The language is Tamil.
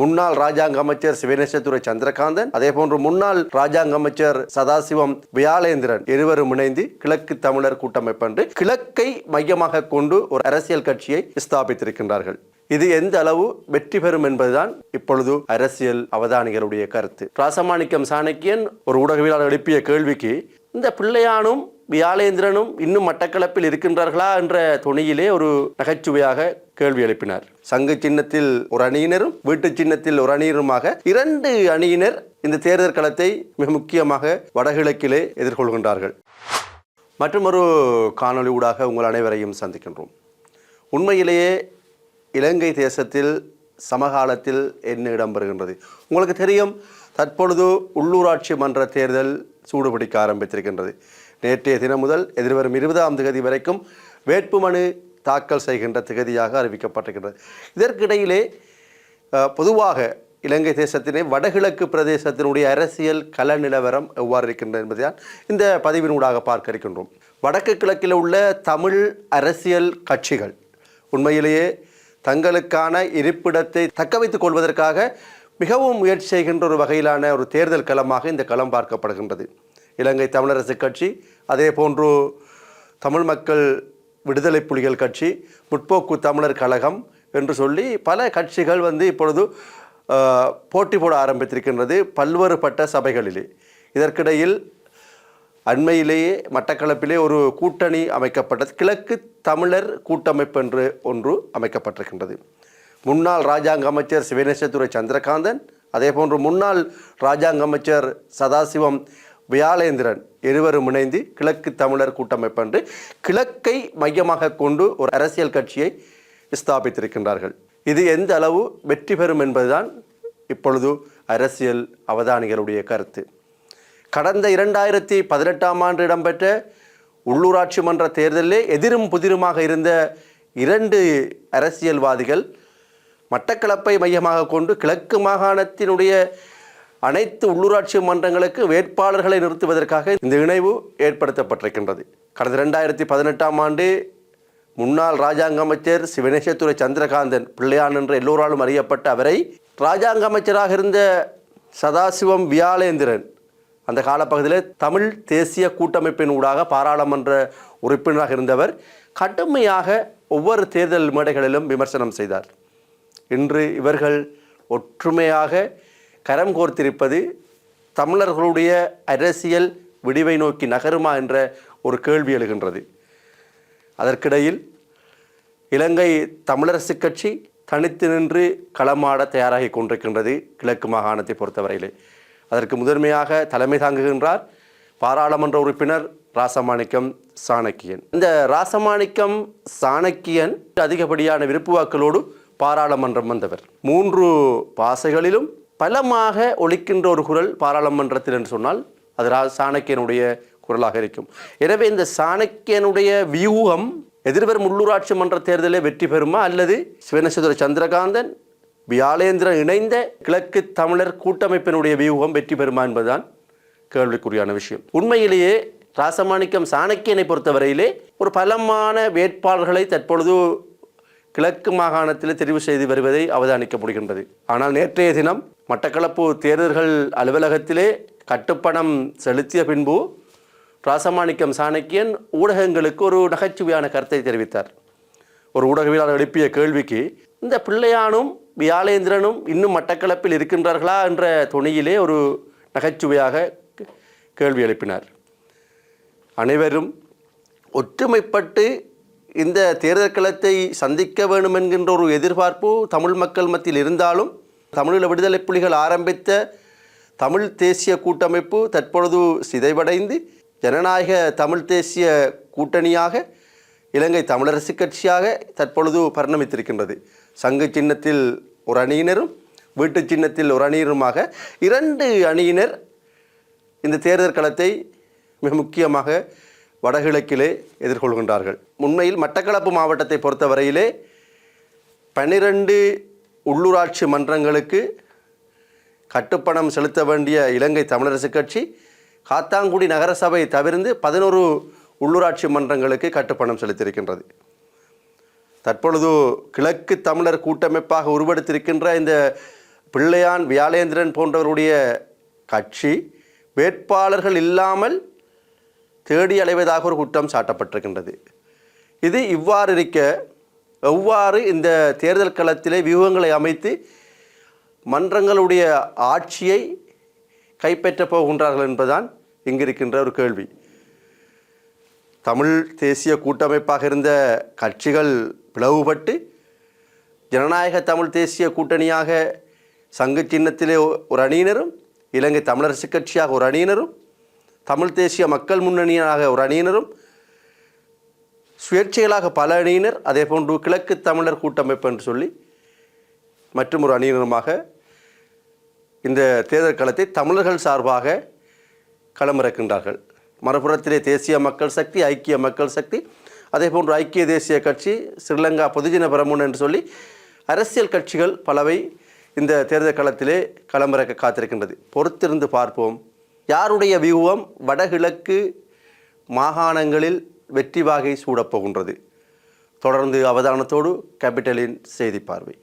முன்னாள் ராஜாங்க அமைச்சர் சிவநேசத்துறை சந்திரகாந்தன் அதே போன்று முன்னாள் ராஜாங்க அமைச்சர் சதாசிவம் வியாளேந்திரன் இருவரும் இணைந்து கிழக்கு தமிழர் கூட்டமைப்பு என்று கிழக்கை மையமாக கொண்டு ஒரு அரசியல் கட்சியை ஸ்தாபித்திருக்கின்றார்கள். இது எந்த அளவு வெற்றி பெறும் என்பதுதான் இப்பொழுது அரசியல் அவதானிகளுடைய கருத்து. ராசமாணிக்கம் சாணக்கியன் ஒரு ஊடகவியலாளர் எழுப்பிய கேள்விக்கு இந்த பிள்ளையானும் வியாழேந்திரனும் இன்னும் மட்டக்களப்பில் இருக்கின்றார்களா என்ற துணியிலே ஒரு நகைச்சுவையாக கேள்வி எழுப்பினார். சங்கு சின்னத்தில் ஒரு அணியினரும் வீட்டு சின்னத்தில் ஒரு அணியினருமாக இரண்டு அணியினர் இந்த தேர்தல் களத்தை மிக முக்கியமாக வடகிழக்கிலே எதிர்கொள்கின்றார்கள். மற்றும் ஒரு காணொளி ஊடாக உங்கள் அனைவரையும் சந்திக்கின்றோம். உண்மையிலேயே இலங்கை தேசத்தில் சமகாலத்தில் என்ன இடம்பெறுகின்றது? உங்களுக்கு தெரியும் தற்பொழுது உள்ளூராட்சி மன்ற தேர்தல் சூடுபிடிக்க ஆரம்பித்திருக்கின்றது. நேற்றைய தினம் முதல் எதிர்வரும் இருபதாம் தேதி வரைக்கும் வேட்புமனு தாக்கல் செய்கின்ற திகதியாக அறிவிக்கப்பட்டிருக்கின்றது. இதற்கிடையிலே பொதுவாக இலங்கை தேசத்தினை வடகிழக்கு பிரதேசத்தினுடைய அரசியல் கள நிலவரம் எவ்வாறு இருக்கின்றது என்பதையால் இந்த பதிவினூடாக பார்க்க இருக்கின்றோம் வடக்கு கிழக்கில் உள்ள தமிழ் அரசியல் கட்சிகள் உண்மையிலேயே தங்களுக்கான இருப்பிடத்தை தக்க வைத்துக் கொள்வதற்காக மிகவும் முயற்சி செய்கின்ற ஒரு வகையிலான ஒரு தேர்தல் களமாக இந்த களம் பார்க்கப்படுகின்றது. இலங்கை தமிழரசு கட்சி அதே போன்று தமிழ் மக்கள் விடுதலை புலிகள் கட்சி முற்போக்கு தமிழர் கழகம் என்று சொல்லி பல கட்சிகள் வந்து இப்பொழுது போட்டி போட ஆரம்பித்திருக்கின்றது பல்வேறுபட்ட சபைகளிலே. இதற்கிடையில் அண்மையிலேயே மட்டக்களப்பிலே ஒரு கூட்டணி அமைக்கப்பட்டது. கிழக்கு தமிழர் கூட்டமைப்பு என்று ஒன்று அமைக்கப்பட்டிருக்கின்றது. முன்னாள் ராஜாங்க அமைச்சர் சிவநேசத்துறை சந்திரகாந்தன் அதே போன்று முன்னாள் ராஜாங்க அமைச்சர் சதாசிவம் வியாழேந்திரன் இருவரும் இணைந்து கிழக்கு தமிழர் கூட்டமைப்பு என்று கிழக்கை மையமாக கொண்டு ஒரு அரசியல் கட்சியை ஸ்தாபித்திருக்கின்றார்கள். இது எந்த அளவு வெற்றி பெறும் என்பதுதான் இப்பொழுது அரசியல் அவதானிகளுடைய கருத்து. கடந்த இரண்டாயிரத்தி பதினெட்டாம் ஆண்டு இடம்பெற்ற உள்ளூராட்சி மன்ற தேர்தலிலே எதிரும் புதிருமாக இருந்த இரண்டு அரசியல்வாதிகள் மட்டக்களப்பை மையமாக கொண்டு கிழக்கு மாகாணத்தினுடைய அனைத்து உள்ளூராட்சி மன்றங்களுக்கு வேட்பாளர்களை நிறுத்துவதற்காக இந்த இணைவு ஏற்படுத்தப்பட்டிருக்கின்றது. கடந்த ரெண்டாயிரத்தி பதினெட்டாம் ஆண்டு முன்னாள் ராஜாங்க அமைச்சர் சிவனேசத்துறை சந்திரகாந்தன் பிள்ளையான் என்று எல்லோராலும் அறியப்பட்ட அவரை ராஜாங்க அமைச்சராக இருந்த சதாசிவம் வியாலேந்திரன் அந்த காலப்பகுதியில் தமிழ் தேசிய கூட்டமைப்பின் ஊடாக பாராளுமன்ற உறுப்பினராக இருந்தவர் கடுமையாக ஒவ்வொரு தேர்தல் மேடைகளிலும் விமர்சனம் செய்தார். இன்று இவர்கள் ஒற்றுமையாக கரம் கோர்த்திருப்பது தமிழர்களுடைய அரசியல் விடிவை நோக்கி நகருமா என்ற ஒரு கேள்வி எழுகின்றது. அதற்கிடையில் இலங்கை தமிழரசு கட்சி தனித்து நின்று களமாட தயாராகி கொண்டிருக்கின்றது கிழக்கு மாகாணத்தை பொறுத்தவரையிலே. அதற்கு முதன்மையாக தலைமை தாங்குகின்றார் பாராளுமன்ற உறுப்பினர் ராசமாணிக்கம் சாணக்கியன். இந்த ராசமாணிக்கம் சாணக்கியன் அதிகப்படியான விருப்பு வாக்களோடு பாராளுமன்றம் வந்தவர். மூன்று பாசைகளிலும் பலமாக ஒழிக்கின்ற ஒரு குரல் பாராளுமன்றத்தில் என்று சொன்னால் அது ரா சாணக்கியனுடைய குரலாக இருக்கும். எனவே இந்த சாணக்கியனுடைய வியூகம் எதிர்வரும் உள்ளூராட்சி மன்ற தேர்தலில் வெற்றி பெறுமா? அல்லது சிவனசுதர சந்திரகாந்தன் வியாழேந்திரன் இணைந்த கிழக்கு தமிழர் கூட்டமைப்பினுடைய வியூகம் வெற்றி பெறுமா என்பதுதான் கேள்விக்குறியான விஷயம். உண்மையிலேயே ராசமாணிக்கம் சாணக்கியனை பொறுத்தவரையிலே ஒரு பலமான வேட்பாளர்களை தற்பொழுது கிழக்கு மாகாணத்தில் தெரிவு செய்து வருவதை அவதானிக்க முடிகின்றது. ஆனால் நேற்றைய தினம் மட்டக்களப்பு தேர்தல்கள் அலுவலகத்திலே கட்டுப்பணம் செலுத்திய பின்பு ராசமாணிக்கம் சாணக்கியன் ஊடகங்களுக்கு ஒரு நகைச்சுவையான கருத்தை தெரிவித்தார். ஒரு ஊடகவியலாளர் எழுப்பிய கேள்விக்கு இந்த பிள்ளையானும் வியாளேந்திரனும் இன்னும் மட்டக்களப்பில் இருக்கின்றார்களா என்ற துணியிலே ஒரு நகைச்சுவையாக கேள்வி எழுப்பினார். அனைவரும் ஒற்றுமைப்பட்டு இந்த தேர்தல் களத்தை சந்திக்க வேண்டும் என்கின்ற ஒரு எதிர்பார்ப்பு தமிழ் மக்கள் மத்தியில் இருந்தாலும் தமிழீழ விடுதலை புலிகள் ஆரம்பித்த தமிழ் தேசிய கூட்டமைப்பு தற்பொழுது சிதைவடைந்து ஜனநாயக தமிழ் தேசிய கூட்டணியாக இலங்கை தமிழரசு கட்சியாக தற்பொழுது பரிணமித்திருக்கின்றது. சங்கு சின்னத்தில் ஒரு அணியினரும் வீட்டு சின்னத்தில் ஒரு அணியினருமாக இரண்டு அணியினர் இந்த தேர்தல் களத்தை மிக முக்கியமாக வடகிழக்கிலே எதிர்கொள்கின்றார்கள். உண்மையில் மட்டக்களப்பு மாவட்டத்தை பொறுத்தவரையிலே பன்னிரண்டு உள்ளூராட்சி மன்றங்களுக்கு கட்டுப்பணம் செலுத்த வேண்டிய இலங்கை தமிழரசு கட்சி காத்தாங்குடி நகரசபை தவிர்த்து பதினோரு உள்ளூராட்சி மன்றங்களுக்கு கட்டுப்பணம் செலுத்தியிருக்கின்றது. தற்பொழுது கிழக்கு தமிழர் கூட்டமைப்பாக உருவெடுத்திருக்கின்ற இந்த பிள்ளையான் வியாழேந்திரன் போன்றவருடைய கட்சி வேட்பாளர்கள் இல்லாமல் தேடி அலைவதாக ஒரு குற்றம் சாட்டப்பட்டிருக்கின்றது. இது இவ்வாறு இருக்க எவ்வாறு இந்த தேர்தல் களத்திலே வியூகங்களை அமைத்து மன்றங்களுடைய ஆட்சியை கைப்பற்றப் போகின்றார்கள் என்பதுதான் இங்கிருக்கின்ற ஒரு கேள்வி. தமிழ் தேசிய கூட்டமைப்பாக இருந்த கட்சிகள் பிளவுபட்டு ஜனநாயக தமிழ் தேசிய கூட்டணியாக சங்கு சின்னத்திலே ஒரு அணியினரும் இலங்கை தமிழரசு கட்சியாக ஒரு அணியினரும் தமிழ் தேசிய மக்கள் முன்னணியாக ஒரு அணியினரும் சுயேட்சைகளாக பல அணியினர் அதே போன்று கிழக்கு தமிழர் கூட்டமைப்பு என்று சொல்லி மற்றும் ஒரு அணியினருமாக இந்த தேர்தல் களத்தை தமிழர்கள் சார்பாக களமிறக்கின்றார்கள் மறுபுறத்திலே தேசிய மக்கள் சக்தி ஐக்கிய மக்கள் சக்தி அதே போன்று ஐக்கிய தேசிய கட்சி ஸ்ரீலங்கா பொதுஜன பிரமுன் என்று சொல்லி அரசியல் கட்சிகள் பலவை இந்த தேர்தல் களத்திலே களமிறக்க காத்திருக்கின்றது. பொறுத்திருந்து பார்ப்போம். யாருடைய வியூகம்? வடகிழக்கு மாகாணங்களில் வெற்றி வாகை சூடப்போகின்றது தொடர்ந்து அவதானத்தோடு கேபிட்டலின் செய்தி பார்வை.